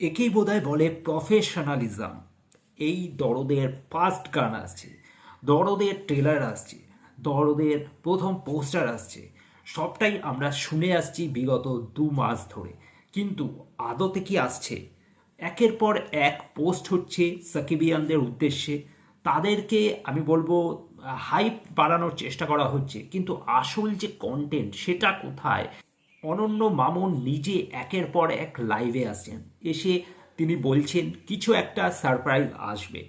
একেই বোধহয় বলে প্রফেশনালিজম এই দরদের ফার্স্ট গান আসছে, দরদের ট্রেলার আসছে, দরদের প্রথম পোস্টার আসছে। সবটাই আমরা শুনে আসছি বিগত দু মাস ধরে। কিন্তু আদতে কি আসছে? একের পর এক পোস্ট হচ্ছে সাকিবিয়ানদের উদ্দেশ্যে। তাদেরকে আমি বলব হাইপ বাড়ানোর চেষ্টা করা হচ্ছে। কিন্তু আসল যে কন্টেন্ট সেটা কোথায়? অনন্য মামুন নিজে একের পর এক লাইভে আসছেন এসে তিনি বলছেন, কিছু একটা সারপ্রাইজ আসবে।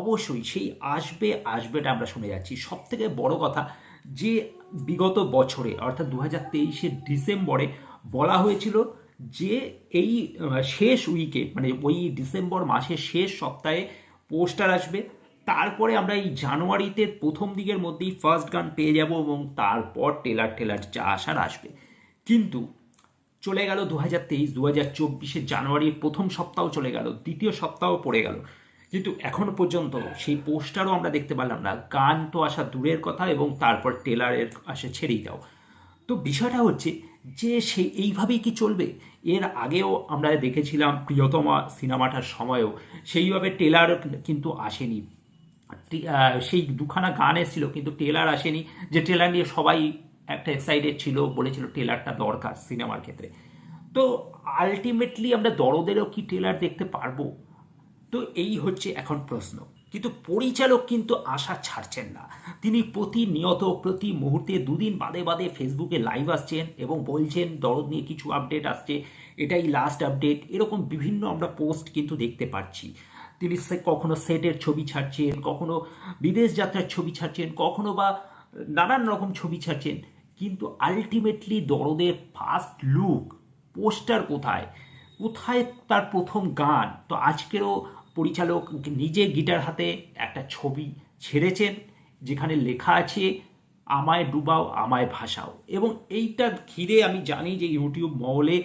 অবশ্যই সেই আসবে, আসবেটা আমরা শুনে যাচ্ছি। সব থেকে বড় কথা, যে বিগত বছরে, অর্থাৎ দু হাজার তেইশের ডিসেম্বরে বলা হয়েছিল যে এই শেষ উইকে মানে ওই ডিসেম্বর মাসের শেষ সপ্তাহে পোস্টার আসবে। তারপরে আমরা এই জানুয়ারিতে প্রথম দিকের মধ্যেই ফার্স্ট গান পেয়ে যাব এবং তারপর টেলার টেলার যা আসার আসবে। কিন্তু চলে গেল দু হাজার তেইশ দু হাজার চব্বিশে জানুয়ারির প্রথম সপ্তাহ চলে গেল, দ্বিতীয় সপ্তাহ পড়ে গেল। কিন্তু এখনও পর্যন্ত সেই পোস্টারও আমরা দেখতে পারলাম না। গান তো আসা দূরের কথা এবং তারপর টেলারের আসে ছেড়েই দাও। তো বিষয়টা হচ্ছে যে সে এইভাবেই কি চলবে? এর আগেও আমরা দেখেছিলাম প্রিয়তমা সিনেমাটার সময়ও সেইভাবে টেলার কিন্তু আসেনি। সেই দুখানা গান এসেছিল কিন্তু টেলার আসেনি। যে টেলার নিয়ে সবাই একটা এক্সাইটেড ছিল, বলেছিল টেলারটা দরকার সিনেমার ক্ষেত্রে। তো আলটিমেটলি আমরা দরদেরও কি টেলার দেখতে পারব? তো এই হচ্ছে এখন প্রশ্ন। কিন্তু পরিচালক কিন্তু আশা ছাড়ছেন না। তিনি প্রতিনিয়ত, প্রতি মুহূর্তে দুদিন বাদে বাদে ফেসবুকে লাইভ আসছেন এবং বলছেন, দরদ নিয়ে কিছু আপডেট আসছে। এটাই লাস্ট আপডেট এরকম বিভিন্ন আমরা পোস্ট কিন্তু দেখতে পাচ্ছি। তিনি সে- কখনো সেটের ছবি ছাড়ছেন, কখনো বিদেশ যাত্রার ছবি ছাড়ছেন, কখনো বা নানান রকম ছবি ছাড়ছেন। কিন্তু আলটিমেটলি দরদের ফার্স্ট লুক পোস্টার কোথায়? কোথায় তার প্রথম গান? তো আজকেরও পরিচালক নিজে গিটার হাতে একটা ছবি ছেড়েছেন, যেখানে লেখা আছে, আমায় ডুবাও, আমায় ভাসাও। এবং এইটা ঘিরে আমি জানি যে ইউটিউব মহলে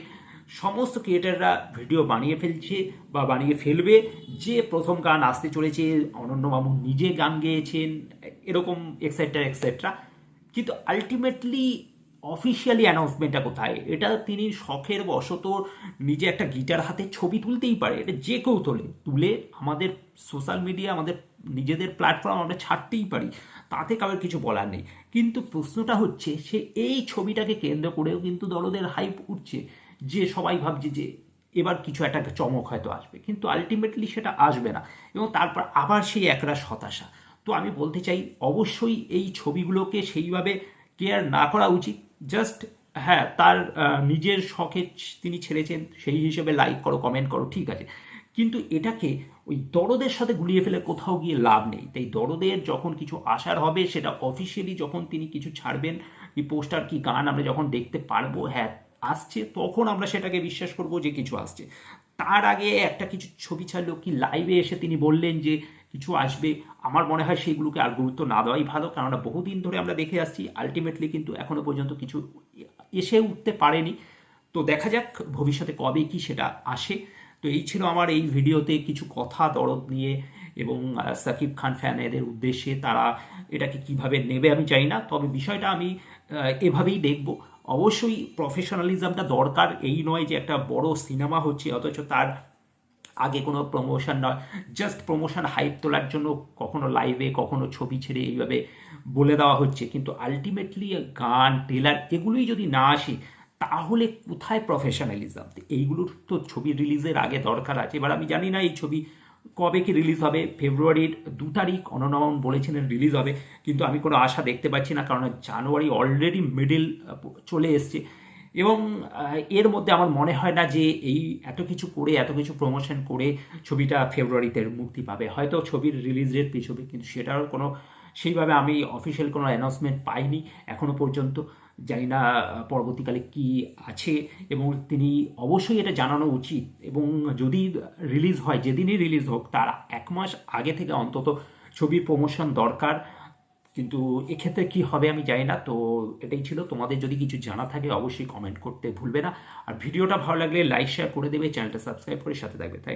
সমস্ত ক্রিয়েটাররা ভিডিও বানিয়ে ফেলছে বা বানিয়ে ফেলবে। যে প্রথম গান আসতে চলেছে অনন্য মামুন নিজে গান গেয়েছেন, এরকম এক্সেট্রা এক্সেট্রা কিন্তু আলটিমেটলি অফিসিয়ালি অ্যানাউন্সমেন্টটা কোথায়? এটা তিনি শখের বশত নিজে একটা গিটার হাতে ছবি তুলতেই পারে। এটা যে কেউ তোলে, তুলে আমাদের সোশ্যাল মিডিয়া আমাদের নিজেদের প্ল্যাটফর্ম আমরা ছাড়তেই পারি। তাতে কারোর কিছু বলার নেই। কিন্তু প্রশ্নটা হচ্ছে, সে এই ছবিটাকে কেন্দ্র করেও কিন্তু দলদের হাইপ উঠছে, যে সবাই ভাবছে যে এবার কিছু একটা চমক হয়তো আসবে। কিন্তু আলটিমেটলি সেটা আসবে না। এবং তারপর আবার সেই একরাশ হতাশা। তো আমি বলতে চাই, অবশ্যই এই ছবিগুলোকে সেইভাবে কেয়ার না করা উচিত। জাস্ট হ্যাঁ তার নিজের শখে তিনি ছেড়েছেন, সেই হিসেবে লাইক করো কমেন্ট করো, ঠিক আছে। কিন্তু এটাকে ওই দরদের সাথে গুলিয়ে ফেলে কোথাও গিয়ে লাভ নেই। তাই দরদের যখন কিছু আসার হবে, সেটা অফিসিয়ালি যখন তিনি কিছু ছাড়বেন, কি পোস্টার কি গান আমরা যখন দেখতে পারব হ্যাঁ আসছে, তখন আমরা সেটাকে বিশ্বাস করব যে কিছু আসছে। তার আগে একটা কিছু ছবি ছাড়লো, কি লাইভে এসে তিনি বললেন যে কিছু আসবে। আমার মনে হয় সেইগুলোকে আর গুরুত্ব না দেওয়াই ভালো, কেননা বহুদিন ধরে আমরা দেখে আসছি আলটিমেটলি কিন্তু এখনও পর্যন্ত কিছু এসে উঠতে পারেনি। তো দেখা যাক ভবিষ্যতে কবে কি সেটা আসে। তো এই ছিল আমার এই ভিডিওতে কিছু কথা দরদ নিয়ে এবং সাকিব খান ফ্যান এদের উদ্দেশ্যে তারা এটাকে কীভাবে নেবে আমি চাই না, তবে বিষয়টা আমি এভাবেই দেখব। অবশ্যই প্রফেশনালিজমটা দরকার, এই নয় যে একটা বড় সিনেমা হচ্ছে, অথচ তার আগে কোনো প্রমোশন নয়। জাস্ট প্রমোশন হাইপ তোলার জন্য কখনো লাইভে কখনো ছবি ছেড়ে এইভাবে বলে দেওয়া হচ্ছে। কিন্তু আলটিমেটলি গান টেলার এগুলোই যদি না আসে, তাহলে কোথায় প্রফেশনালিজম এইগুলোর তো ছবি রিলিজের আগে দরকার আছে। এবার আমি জানি না এই ছবি কবে কি রিলিজ হবে। ফেব্রুয়ারির দু তারিখ অননমন বলেছিলেন রিলিজ হবে। কিন্তু আমি কোনো আশা দেখতে পাচ্ছি না। কারণ জানুয়ারি অলরেডি মিডিল চলে এসছে। এবং এর মধ্যে আমার মনে হয় না যে এই এত কিছু করে, এত কিছু প্রমোশন করে ছবিটা ফেব্রুয়ারিতে মুক্তি পাবে। হয়তো ছবির রিলিজ ডেট পিছবে, কিন্তু সেটার কোনো, সেইভাবে আমি অফিসিয়াল কোনো অ্যানাউন্সমেন্ট পাইনি এখনও পর্যন্ত। জানি না পরবর্তীকালে কি আছে এবং তিনি অবশ্যই এটা জানানো উচিত। এবং যদি রিলিজ হয়, যেদিনই রিলিজ হোক, তার এক মাস আগে থেকে অন্তত ছবির প্রমোশন দরকার। কিন্তু এক্ষেত্রে কি হবে আমি জানি না, তো এটাই ছিল। তোমাদের যদি কিছু জানা থাকে অবশ্যই কমেন্ট করতে ভুলবে না। আর ভিডিওটা ভালো লাগলে লাইক শেয়ার করে দেবে, চ্যানেলটা সাবস্ক্রাইব করে সাথে থাকবে। তাই